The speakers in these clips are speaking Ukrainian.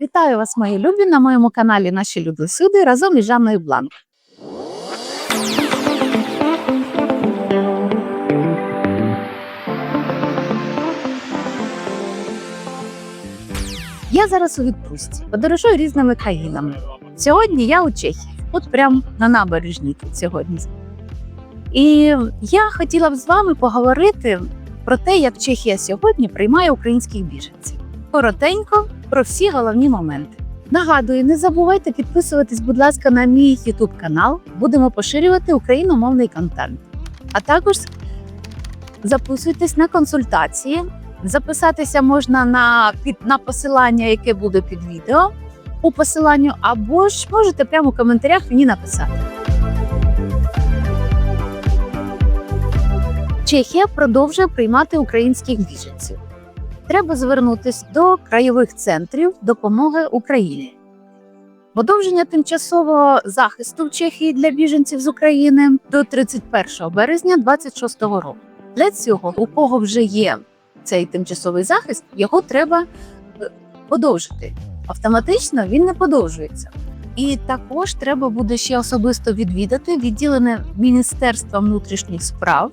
Вітаю вас, мої любі, на моєму каналі Наші люди суди разом із Жанною Бланк. Я зараз у відпустці, подорожую різними країнами. Сьогодні я у Чехії, от прям на набережній тут сьогодні. І я хотіла б з вами поговорити про те, як Чехія сьогодні приймає українських біженців. Коротенько про всі головні моменти. Нагадую, не забувайте підписуватись, будь ласка, на мій YouTube канал. Будемо поширювати україномовний контент. А також записуйтесь на консультації. Записатися можна на, під, на посилання, яке буде під відео у посиланню, або ж можете прямо в коментарях мені написати. Чехія продовжує приймати українських біженців. Треба звернутися до краєвих центрів допомоги Україні. Подовження тимчасового захисту в Чехії для біженців з України до 31 березня 2026 року. Для цього, у кого вже є цей тимчасовий захист, його треба е, подовжити. Автоматично він не подовжується. І також треба буде ще особисто відвідати відділене Міністерства внутрішніх справ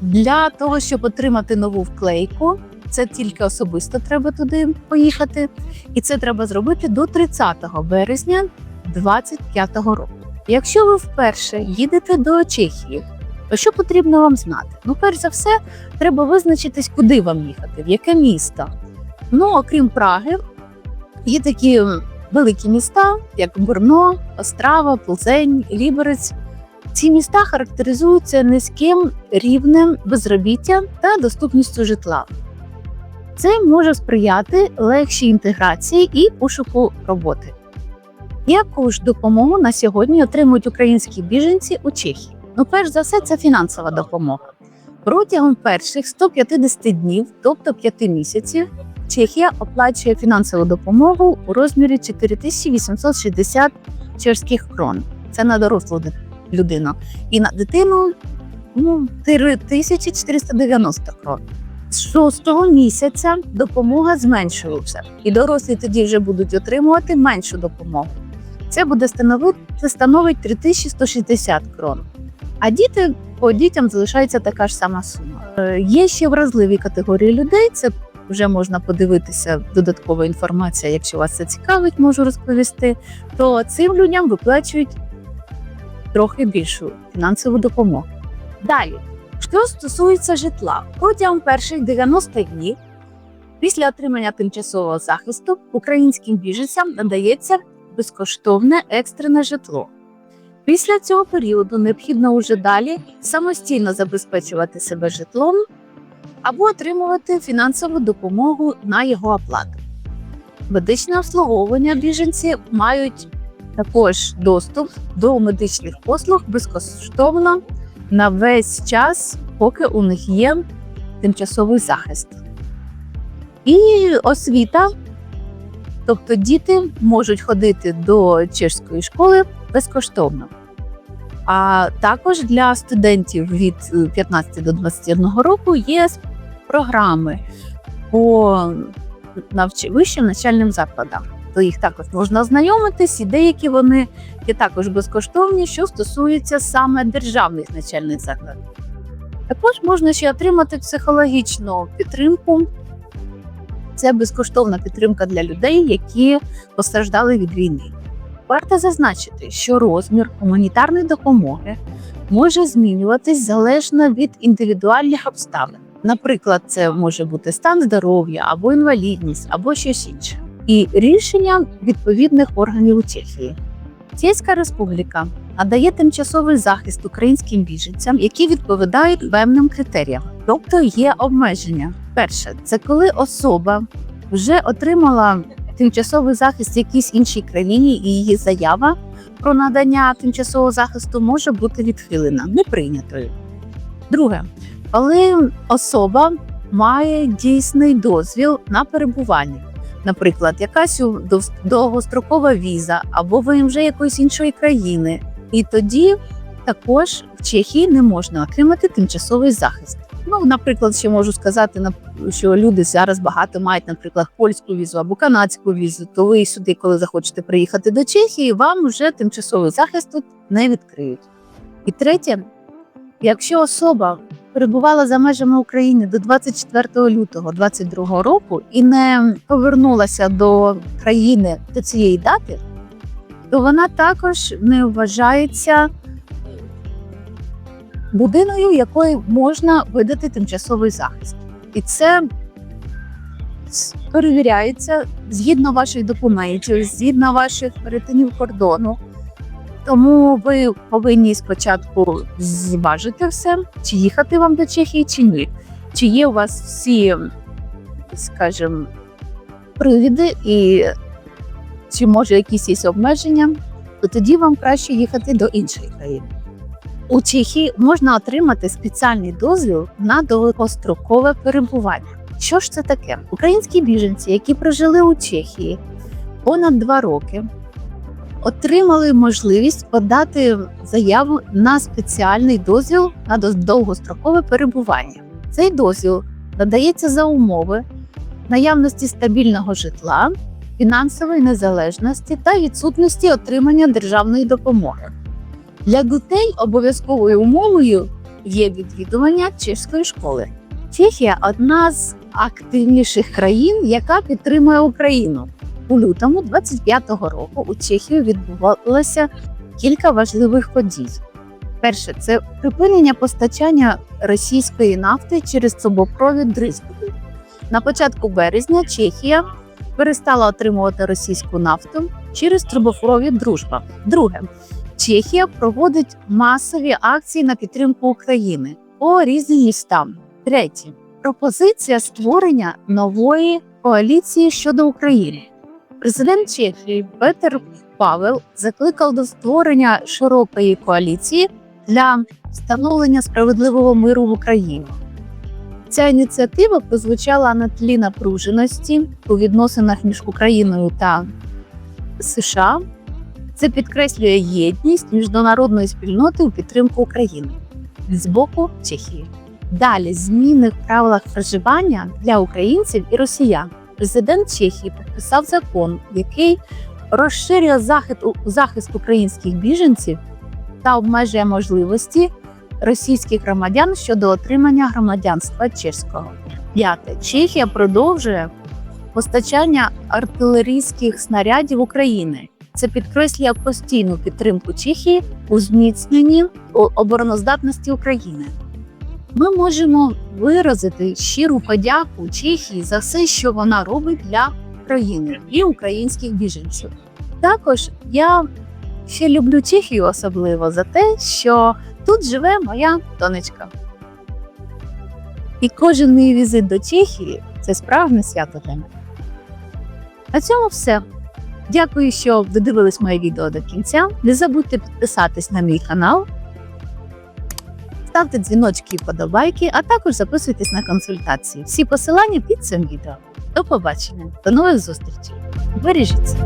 для того, щоб отримати нову вклейку. Це тільки особисто треба туди поїхати, і це треба зробити до 30 березня 2025 року. Якщо ви вперше їдете до Чехії, то що потрібно вам знати? Ну, перш за все, треба визначитись, куди вам їхати, в яке місто. Ну, окрім Праги, є такі великі міста, як Бурно, Острава, Плзень, Ліберець. Ці міста характеризуються низьким рівнем безробіття та доступністю житла. Це може сприяти легшій інтеграції і пошуку роботи. Яку ж допомогу на сьогодні отримують українські біженці у Чехії? Ну, перш за все, це фінансова допомога. Протягом перших 150 днів, тобто 5 місяців, Чехія оплачує фінансову допомогу у розмірі 4860 чешських крон. Це на дорослу людину. І на дитину ну, 3490 крон. З шостого місяця допомога зменшується, і дорослі тоді вже будуть отримувати меншу допомогу. Це буде становити це становить 3160 крон. А діти по дітям залишається така ж сама сума. Е, Є ще вразливі категорії людей. Це вже можна подивитися додаткова інформація. Якщо вас це цікавить, можу розповісти. То цим людям виплачують трохи більшу фінансову допомогу. Далі. Що стосується житла, протягом перших 90 днів після отримання тимчасового захисту українським біженцям надається безкоштовне екстрене житло. Після цього періоду необхідно уже далі самостійно забезпечувати себе житлом або отримувати фінансову допомогу на його оплату. Медичне обслуговування біженці мають також доступ до медичних послуг безкоштовно на весь час, поки у них є тимчасовий захист. І освіта, тобто діти можуть ходити до чешської школи безкоштовно. А також для студентів від 15 до 21 року є програми по навч... вищим навчальним закладам. То їх також можна ознайомитись, і деякі вони є також безкоштовні, що стосуються саме державних навчальних закладів. Також можна ще отримати психологічну підтримку. Це безкоштовна підтримка для людей, які постраждали від війни. Варто зазначити, що розмір гуманітарної допомоги може змінюватись залежно від індивідуальних обставин. Наприклад, це може бути стан здоров'я або інвалідність, або щось інше. І рішення відповідних органів у Чехії. Чеська республіка надає тимчасовий захист українським біженцям, які відповідають певним критеріям, тобто є обмеження. Перше, це коли особа вже отримала тимчасовий захист в якійсь іншій країні, і її заява про надання тимчасового захисту може бути відхилена, неприйнятою. Друге, коли особа має дійсний дозвіл на перебування, наприклад, якась довгострокова віза або ВМЖ якоїсь іншої країни, і тоді також в Чехії не можна отримати тимчасовий захист. Ну, наприклад, ще можу сказати, що люди зараз багато мають, наприклад, польську візу або канадську візу. То ви сюди, коли захочете приїхати до Чехії, вам вже тимчасовий захист тут не відкриють. І третє, якщо особа перебувала за межами України до 24 лютого 2022 року і не повернулася до країни до цієї дати, то вона також не вважається людиною, якої можна видати тимчасовий захист. І це перевіряється згідно ваших документів, згідно ваших перетинів кордону. Тому ви повинні спочатку зважити все, чи їхати вам до Чехії, чи ні. Чи є у вас всі, скажімо, привіди і чи може якісь є обмеження, то тоді вам краще їхати до іншої країни. У Чехії можна отримати спеціальний дозвіл на довгострокове перебування. Що ж це таке? Українські біженці, які прожили у Чехії понад два роки, отримали можливість подати заяву на спеціальний дозвіл на довгострокове перебування. Цей дозвіл надається за умови наявності стабільного житла, фінансової незалежності та відсутності отримання державної допомоги. Для дітей обов'язковою умовою є відвідування чеської школи. Чехія одна з активніших країн, яка підтримує Україну. У лютому 25-го року у Чехії відбувалося кілька важливих подій. Перше це припинення постачання російської нафти через трубопровід Дризбуди. На початку березня Чехія перестала отримувати російську нафту через трубопровід Дружба. Друге, Чехія проводить масові акції на підтримку України по різним містам. Третє пропозиція створення нової коаліції щодо України. Президент Чехії Петер Павел закликав до створення широкої коаліції для встановлення справедливого миру в Україні. Ця ініціатива прозвучала на тлі напруженості у відносинах між Україною та США. Це підкреслює єдність міжнародної спільноти у підтримку України з боку Чехії. Далі зміни в правилах проживання для українців і росіян. Президент Чехії підписав закон, який розширює захист, захист українських біженців та обмежує можливості російських громадян щодо отримання громадянства чеського. П'яте Чехія продовжує постачання артилерійських снарядів України. Це підкреслює постійну підтримку Чехії у зміцненні обороноздатності України. Ми можемо виразити щиру подяку Чехії за все, що вона робить для країни і українських біженців. Також я ще люблю Чехію особливо за те, що тут живе моя донечка. І кожен мій візит до Чехії це справжнє свято для мене. На цьому все. Дякую, що додивились моє відео до кінця. Не забудьте підписатись на мій канал, ставте дзвіночки і подобайки, а також записуйтесь на консультації. Всі посилання під цим відео. До побачення, до нових зустрічей. Бережіться!